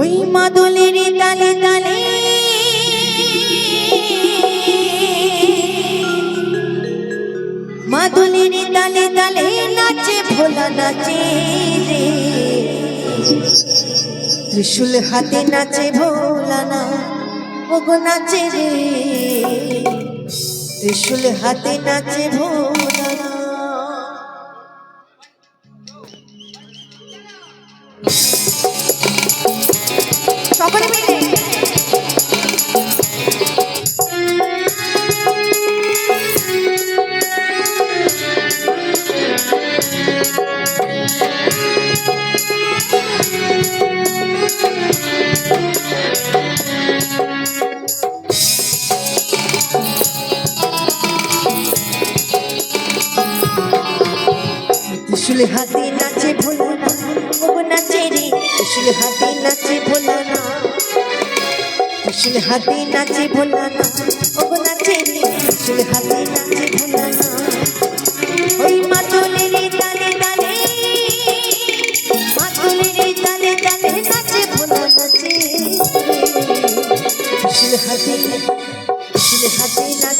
ওই মাদলের তালে তালে মাদলের তালে তালে নাচে, ভোলা নাচে রে। ত্রিশুল হাতে নাচে, ভোলা না, ওগো নাচে রে। ত্রিশুল হাতে নাচে, ভোলা সকলে মিলে ত্রিশুল হাতে নাচে ভোলা রে ত্রিশুল হাতে নাচে ভোলা না ত্রিশুল হাতে নাচে ভোলা না ওগো নাচে রে ত্রিশুল হাতে নাচে ভোলা না ওই মাতলের তালে তালে, মাতলের তালে তালে নাচে ভোলা নাচে। ত্রিশুল হাতে ত্রিশুল হাতে নাচে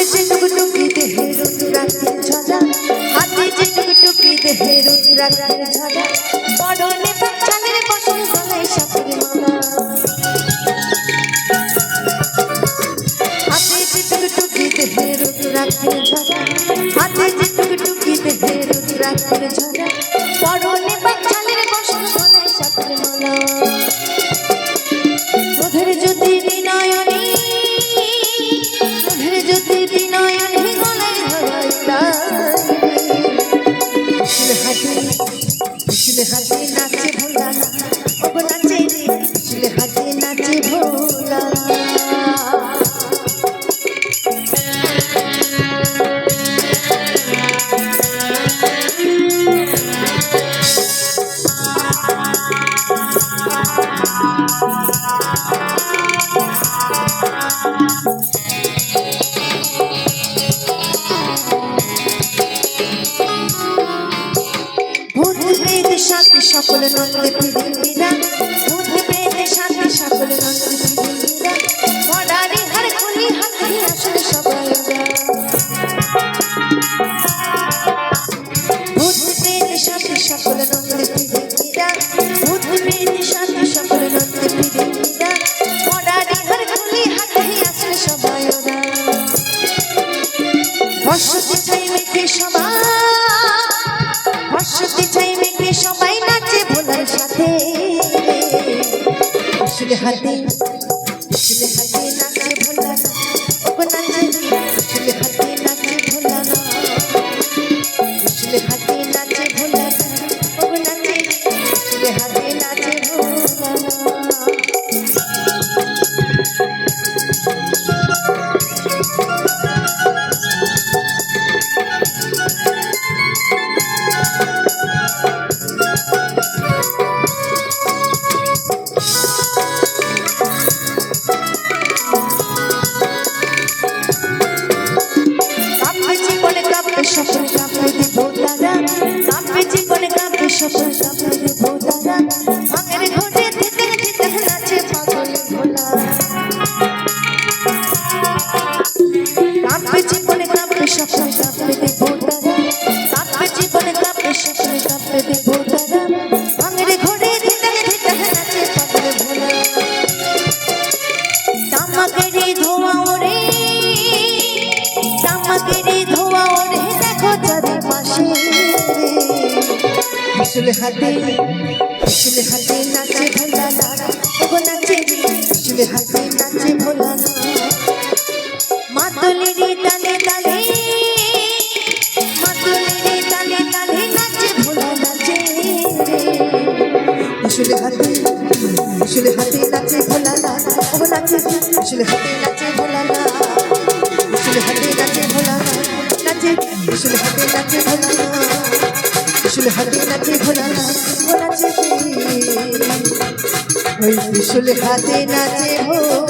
হাতে যে টুকটুকি দেহে রুদ্রাক্ষের ঝরা হাতে যে টুকটুকি দেহে রুদ্রাক্ষের ঝরা পরনে পাঁচালের বসন গলায় সাপের মালা। সকল নন্দে পৃথিবীরা ভূত প্রেত সাথে সকল নন্দে পৃথিবীরা ভডারি হার খুলি হাতে সবাই ভূত প্রেত সাথে সকল পৃথিবীরা প্রেত সাথে সকল পৃথিবীরা হার খুলি হাতে সবাই বসতি চাই মেঘে সবাই সবাই সাথে আসলে হাতে আসলে হাতে নাচে ভোলা ওগো নাচে কাঁপে স্বপ্ন কাঁপে ভাঙের ঘটে দিতে দিতে নাচে পাগল ভোলা। কাঁপে জীবনে কাঁপে স্বপ্ন কাঁপে কাঁপে জীবনে কাঁপে ভাঙের ঘটে দিতে দিতে নাচে আসলে হাতে আসলে হাতে নাচে ভোলা ওগো নাচে রে হাতে নাচে ভোলা না। মাতলেরে তালে তালে, মাতলেরে তালে তালে নাচে ভোলা নাচে রে। হাতে, আসলে হাতে নাচে ভোলা না। ও নাচে ত্রিশুল হাতে নাচে ত্রিশুল হাতে নাচে ভোলা না ও ওই ত্রিশুল হাতে নাচে ভোলা